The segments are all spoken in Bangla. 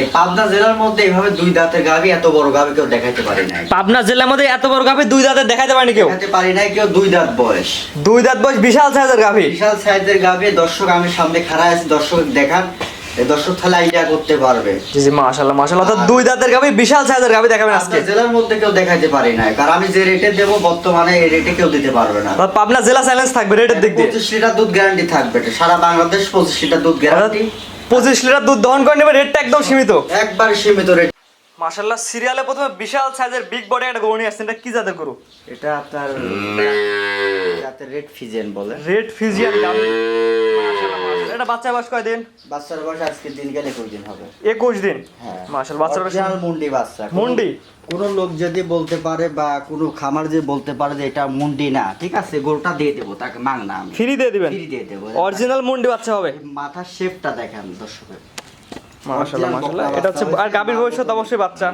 এই পাবনা জেলার মধ্যে এইভাবে দুই দাঁতের গাভি এত বড় গাভি কেউ দেখাইতে পারি নাই। পাবনা জেলার মধ্যে এত বড় গাভি দুই দাঁতে পারেনি কেউ? দেখাতে পারি নাই কেউ দুই দাঁত বয়স। দুই দাঁত বয়স বিশাল সাইজের গাভি। বিশাল সাইজের গাভি দর্শক আমি সামনে খাড়া আছি দর্শক দেখান। দর্শক তাহলে আইডিয়া করতে পারবে। জি জি মাশাআল্লাহ মাশাআল্লাহ। অর্থাৎ দুই দাঁতের গাভি বিশাল সাইজের গাভি দেখাবেন আজকে। জেলার মধ্যে কেউ দেখাইতে পারি নাই কারণ আমি যে রেটে দেবো বর্তমানে এই রেটে কেউ দিতে পারবে না। পাবনা জেলা চ্যালেঞ্জ থাকবে রেটের দিক দিয়ে। পঁচিশ লিটার দুধ গ্যারান্টি থাকবে সারা বাংলাদেশ পঁচিশ লিটার দুধ গ্যারান্টি পঁচিশ লিটার দুধ দহন করে নেবে রেটটা একদম সীমিত। একবার সীমিত রেট মার্শাল্লাহ সিরিয়ালে প্রথমে বিশাল সাইজের বিগ বডি একটা গরু নিয়ে আসছেন এটা কি জাতের গরু? এটা আপনার যাতে রেড ফিজিয়ান বলে। রেড ফিজিয়ান মাশাআল্লাহ। এটা বাচ্চা বয়স কয় দিন বাচ্চার বয়স আজকে দিন গেলে কুড়ি দিন হবে। একুশ দিন? হ্যাঁ। মাশাআল্লাহ বাচ্চার বয়স মুন্ডি বাচ্চা। মুন্ডি? কোনো লোক যদি বলতে পারে বা কোনো খামার যে বলতে পারে যে এটা মুন্ডি না ঠিক আছে গরুটা দিয়ে দেবো তাকে মাং না আমি। ফ্রি দিয়ে দিবেন? ফ্রি দিয়ে দেবো। অরিজিনাল মুন্ডি বাচ্চা হবে? মাথার শেপটা দেখেন দর্শকের। মাশাআল্লাহ মাশাআল্লাহ। এটা হচ্ছে আর গাভীর ভবিষ্যৎ অবশ্যই বাচ্চা।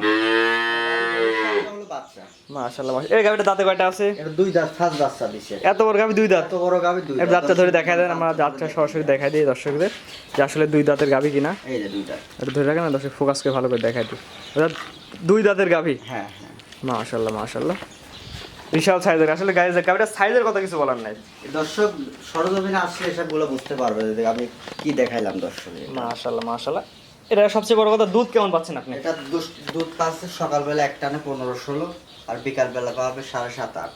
বাচ্চা। মাশাআল্লাহ মাশাআল্লাহ। এই গাভীটা দাঁতে কয়টা আছে? এটা দুই দাঁত ফার্স্ট বাচ্চা দিছে। এত বড় গাভী দুই দাঁত? এত বড় গাবি দুই দাঁত। দাঁতটা ধরে দেখায় দেন আমরা দাঁতটা সরাসরি দেখাই দিই দর্শকদের যে আসলে দুই দাঁতের গাভী কিনা। এই যে দুই দাঁত। এটা ধরে রাখেন দর্শক ফোকাস করে ভালো করে দেখাই দিই। দুই দাঁতের গাভী? হ্যাঁ হ্যাঁ। মাশাআল্লাহ মাশাআল্লাহ। বিশাল সাইজের আসলে গাইজ সাইজের কথা কিছু বলার নাই। দর্শক সরজমিনে আসলে এসবগুলো বুঝতে পারবে যে আমি কি দেখাইলাম দর্শকে মাশাআল্লাহ মাশাআল্লাহ। এটা সবচেয়ে বড় কথা দুধ কেমন পাচ্ছেন আপনি? এটা দুধ পাচ্ছে সকালবেলা এক টানে পনেরো ষোলো আর বিকালবেলা পাবে সাড়ে সাত আট।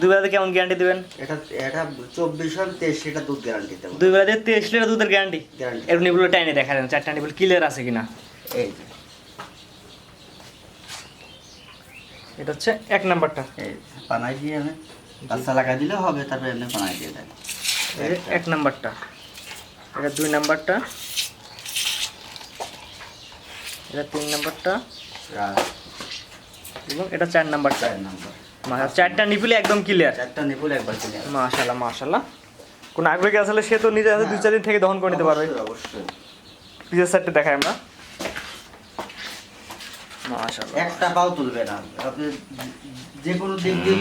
দুই বেলাতে কেমন গ্যারান্টি দিবেন? এটা এটা চব্বিশ হল তেইশ লিটার দুধ গ্যারান্টি দেবো। দুই বেলাতে তেইশ লিটার দুধের গ্যারান্টি গ্যারান্টি এর নিবুলো টাইনে দেখা দেন চারটা নিবুল ক্লিয়ার আছে কিনা? এই যে। এটা হচ্ছে এক নাম্বারটা। পানায় দিয়ে আমি। বাচ্চা লাগাই দিলে হবে তারপরে এমনি পানায় দিয়ে দেয়। এই এক নাম্বারটা। এটা দুই নাম্বারটা। এটা তিন নাম্বারটা। এবং এটা চার চার নাম্বার। চারটা নিপিলে একদম ক্লিয়ার চারটা নিপুল একবার আনব। মাশাল্লাহ মাশাল্লাহ কোন আগ্রহী আসলে সে তো নিজে আছে দুই চার দিন থেকে দহন করে নিতে পারবে। অবশ্যই, অবশ্যই। পিজের সাইডটা দেখাই আমরা। মাশাল্লাহ একটা পাও তুলবে না। আপনি যে কোনো দিক দিয়ে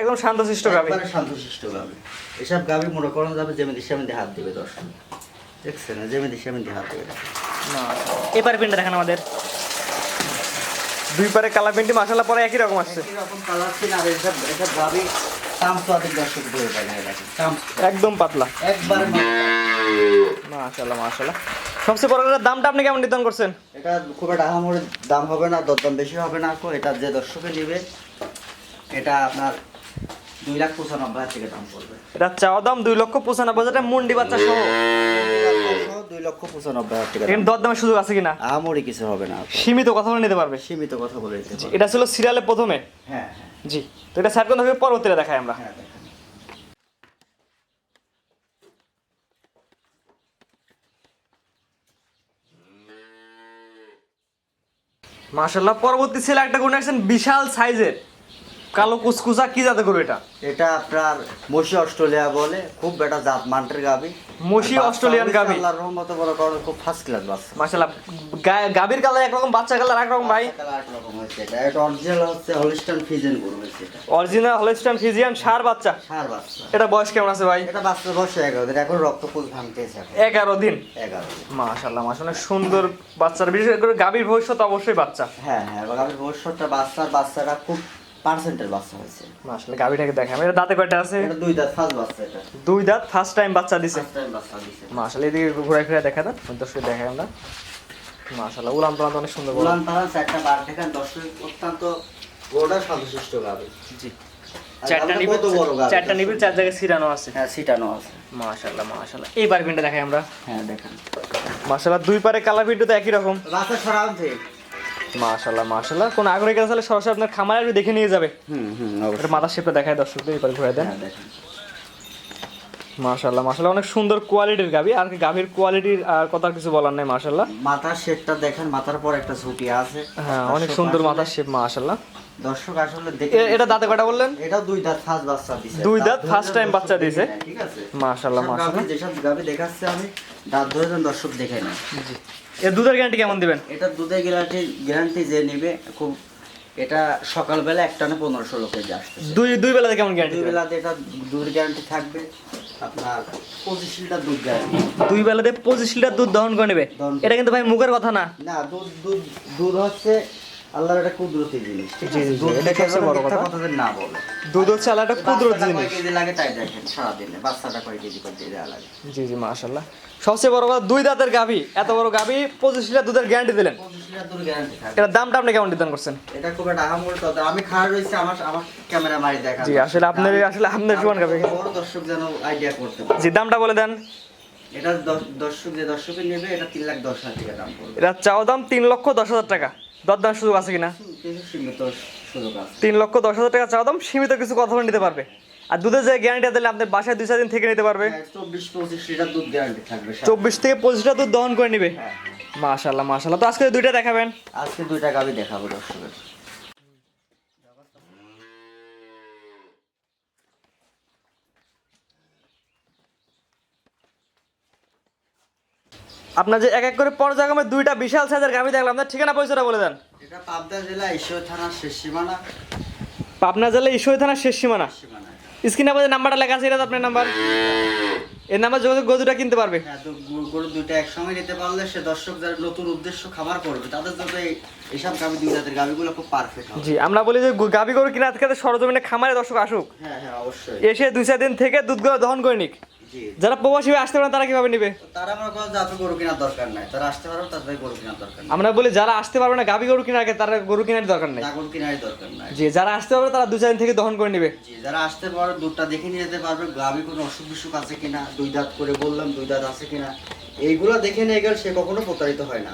একদম শান্তশিষ্ট গাবি শান্তশিষ্ট গাবে এসব গাবি মনে করানো যাবে যেমনি সেমনি হাত দেবে দর্শন দেখছেন না হাত এপারে দেখেন আমাদের। দুই পারে পিনটি একই রকম আসছে। একদম পাতলা। সবচেয়ে বড় দামটা আপনি কেমন নির্ধারণ করছেন? এটা খুব একটা আহামরি দাম হবে না দরদাম বেশি হবে না এটা যে দর্শকে নিবে এটা আপনার দুই লাখ পঁচানব্বই হাজার থেকে দাম পড়বে। এটা চাওয়া দাম দুই লক্ষ পঁচানব্বই হাজার মুন্ডি বাচ্চা সহ। লক্ষ পঁচানব্বই হাজার টাকা এখানে দরদামের সুযোগ আছে কিনা? আহামরি কিছু হবে না। সীমিত কথা বলে নিতে পারবে। সীমিত কথা বলে দিতে পারব। এটা ছিল সিরিয়ালে প্রথমে? হ্যাঁ হ্যাঁ। জি। তো এটা সাইড কোন পরবর্তীতে দেখাই আমরা। হ্যাঁ মাশাল্লাহ পরবর্তী ছিল একটা গুণ আসছেন বিশাল সাইজের। কালো কুচকুচা কি জাতে করবে এটা? এটা আপনার মসি অস্ট্রেলিয়া বলে খুব বেটা জাত মান্টের গাবি বাচ্চা অস্ট্রেলিয়ান গাভী। আল্লাহর রহমতে বড় কারণে খুব ফার্স্ট ক্লাস বাচ্চা। মাশাল্লাহ গা- গাভীর কালার একরকম বাচ্চা কালার একরকম ভাই। এটা। অরিজিনাল হচ্ছে হলিস্টান গরু এটা। অরিজিনাল হলিস্টান ফিজিয়ান সার বাচ্চা। সার বাচ্চা। এটা বয়স কেমন আছে ভাই? এটা বাচ্চা বসে এগারো দিন এখন রক্ত পুষ ভাঙতেছে এখন। এগারো দিন? এগারো দিন। মাশাল্লাহ মাশাল্লাহ সুন্দর বাচ্চার বিশেষ করে গাভীর ভবিষ্যৎ অবশ্যই বাচ্চা। হ্যাঁ হ্যাঁ আমি ভবিষ্যৎটা বাচ্চার বাচ্চাটা খুব পার্সেন্টের বাচ্চা হয়েছে। মাশাল্লাহ গাভীটাকে দেখাম এটা দাঁতে কয়টা আছে? এটা দুই দাঁত ফার্স্ট বাচ্চা এটা। দুই দাঁত ফার্স্ট টাইম বাচ্চা দিছে। ফার্স্ট টাইম বাচ্চা দিছে। মাশাল্লাহ এদিকে ঘুরে ঘুরে দেখা দেন দর্শক দেখাই আমরা। মাশাল্লাহ উলান পালান অনেক সুন্দর উলান পালান চারটা বার দেখেন দর্শক অত্যন্ত গোটা সন্তুষ্ট গাবে জি। চারটা গাভীটা নিবিল কত বড় গাভী? চারটা নিবিল চার জায়গায় আছে। হ্যাঁ আছে। এই দেখাই আমরা। হ্যাঁ দেখেন। দুই পারে কালার পিন্টু তো একই রকম। বাচ্চা সরান থেকে মাশাল্লাহ মাশাল্লাহ কোন আগ্রহী কাছে তাহলে সরাসরি আপনার খামারে আসবে দেখে নিয়ে যাবে। হুম হুম অবশ্যই। মাথার শেপটা দেখায় দর্শকদের এই পারে ঘুরে দেন। হ্যাঁ, মাশাল্লাহ মাশাল্লাহ অনেক সুন্দর কোয়ালিটির গাবি। আর গাভীর কোয়ালিটির আর কথা কিছু বলার নেই মাশাল্লাহ মাথার শেপটা দেখেন মাথার পর একটা ঝুঁকি আছে। হ্যাঁ অনেক সুন্দর মাথার শেপ মাশাল্লাহ দর্শক আসলে দেখে এটা দাঁতে কয়টা বললেন? এটা দুই দাঁত ফার্স্ট বাচ্চা দিছে। দুই দাঁত time দর্শক বাচ্চা দিছে। ঠিক আছে? মাশাল্লাহ সব মাশাল্লাহ যেসব গাভী দেখাচ্ছে আমি দাঁত ধরে দর্শক দেখে নেয়। জি। এর দুধের গ্যারান্টি কেমন দিবেন? এটা দুধের গ্যারান্টি গ্যারান্টি যে নেবে খুব এটা সকালবেলা একটানে পনেরোশো পনেরো ষোলো কেজি আসছে দুই দুই বেলাতে কেমন গ্যারান্টি দুই বেলাতে এটা দুধের গ্যারান্টি থাকবে আপনার পঁচিশ লিটার দুধ দেয় দুই বেলাতে পঁচিশ লিটার দুধ দহন করে নেবে? এটা কিন্তু ভাই মুখের কথা না। না দুধ দুধ দুধ হচ্ছে আল্লাহর একটা কুদরতি জিনিস ঠিক জি, আছে জি, এটা সবচেয়ে বড় কথা। কথা না বলে। কুদরত কয় জিনিস। কেজি লাগে তাই দেখেন সারাদিনে বাচ্চাটা কয় কেজি করে দেওয়া লাগে। জি জি মাশাল্লাহ সবচেয়ে বড় কথা দুই দাঁতের গাভি। এত বড় গাভি পঁচিশ লিটার দুধের গ্যারান্টি দিলেন। লিটার গ্যারান্টি এটার দামটা আপনি কেমন নির্ধারণ করছেন? এটা খুব একটা আহামরি কথা। আমি রয়েছে আমার আমার ক্যামেরা মারি দেখা জি, আসলে আপনার- আসলে আপনার সমান গাভী। বড় দর্শক যেন আইডিয়া করতে পারে। জি দামটা বলে দেন। এটা দর্শক যে দর্শকে নেবে এটা লাখ দশ হাজার টাকা দাম পড়বে। এটা চাওয়া দাম তিন লক্ষ দশ হাজার টাকা। দরদাম সুযোগ আছে কিনা? তিন লক্ষ দশ হাজার টাকা চাওয়া দাম সীমিত কিছু কথা নিতে পারবে। আর দুধের যে গ্যারান্টি দিলে আপনার বাসায় দুই চার দিন থেকে নিতে পারবে। হ্যাঁ। চব্বিশ থেকে পঁচিশটা দুধ দহন করে নিবে। হ্যাঁ। মাশাল্লাহ মাশাল্লাহ তো আজকে দুইটা দেখাবেন। আজকে দুইটা গাবি দেখাবো দর্শকের আপনার যে এক এক করে পর্যায়ক্রমে দুইটা বিশাল সাইজের গাভি দেখলাম আপনার ঠিকানা পয়সাটা বলে দেন। এটা পাবদা জেলা ঈশ্বর থানার শেষ সীমানা। পাবনা জেলা ঈশ্বরী থানার শেষ সীমানা। স্ক্রিনে আমাদের নাম্বারটা লেখা আছে এটা তো আপনার নাম্বার। এই নাম্বার যোগাযোগ করে দুটা কিনতে পারবে। হ্যাঁ তো গরু- দুইটা একসঙ্গে নিতে পারলে সে দর্শক যারা নতুন উদ্দেশ্য খামার করবে তাদের জন্য এই এইসব গাবি দুই জাতের গাবিগুলো খুব পারফেক্ট হবে। জি আমরা বলি যে গাভী গরু কিনা আজকে সরজমিনে খামারে দর্শক আসুক। হ্যাঁ হ্যাঁ অবশ্যই। এসে দুই চার দিন থেকে দুধগুলো দহন করে নিক। যারা প্রবাসী আসতে পারেন তারা কীভাবে নিবে? তারা যে গরু কেনার দরকার নাই। তারা আসতে পারবে তাদের গরু কেনার দরকার নাই। আমরা বলি যারা আসতে পারবে না গাভী গরু কেনার আগে তারা গরু কেনার দরকার নাই। গরু কেনারই দরকার নাই। জি যারা আসতে পারবে তারা দু চার দিন থেকে দহন করে নিবে। জি যারা আসতে পারে দুধটা দেখে নিয়ে যেতে পারবে গাভী কোনো অসুখ বিসুখ আছে কিনা দুই দাঁত করে বললাম দুই দাঁত আছে কিনা এইগুলো দেখে নিয়ে গেলে সে কখনো প্রতারিত হয় না।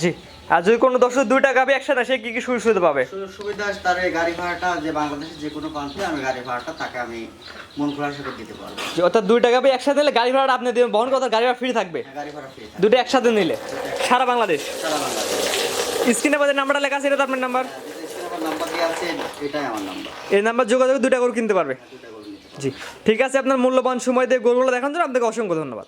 জি। আর যদি কোনো দর্শক দুইটা গাভী একসাথে সে কি কি সুযোগ সুবিধা পাবে? সুযোগ সুবিধা তার এই গাড়ি ভাড়াটা যে বাংলাদেশের যে কোনো প্রান্তে আমি গাড়ি ভাড়াটা তাকে আমি মন খোলার সাথে দিতে পারব। যে অর্থাৎ দুইটা গাভী একসাথে নিলে গাড়ি ভাড়াটা আপনি দেবেন বহন কথা গাড়ি ভাড়া ফ্রি থাকবে। হ্যাঁ, গাড়ি ভাড়া ফ্রি দুটো একসাথে নিলে। সারা বাংলাদেশ। সারা বাংলাদেশ। স্ক্রিনে আমাদের নাম্বারটা লেখা আছে এটা আপনার নাম্বার হ্যাঁ, নাম্বার দেওয়া আছে এটাই আমার নাম্বার এই নাম্বার যোগাযোগ দুইটা গরু কিনতে পারবে। জি ঠিক আছে আপনার মূল্যবান সময় দিয়ে গরুগুলো দেখানোর জন্য আপনাকে অসংখ্য ধন্যবাদ।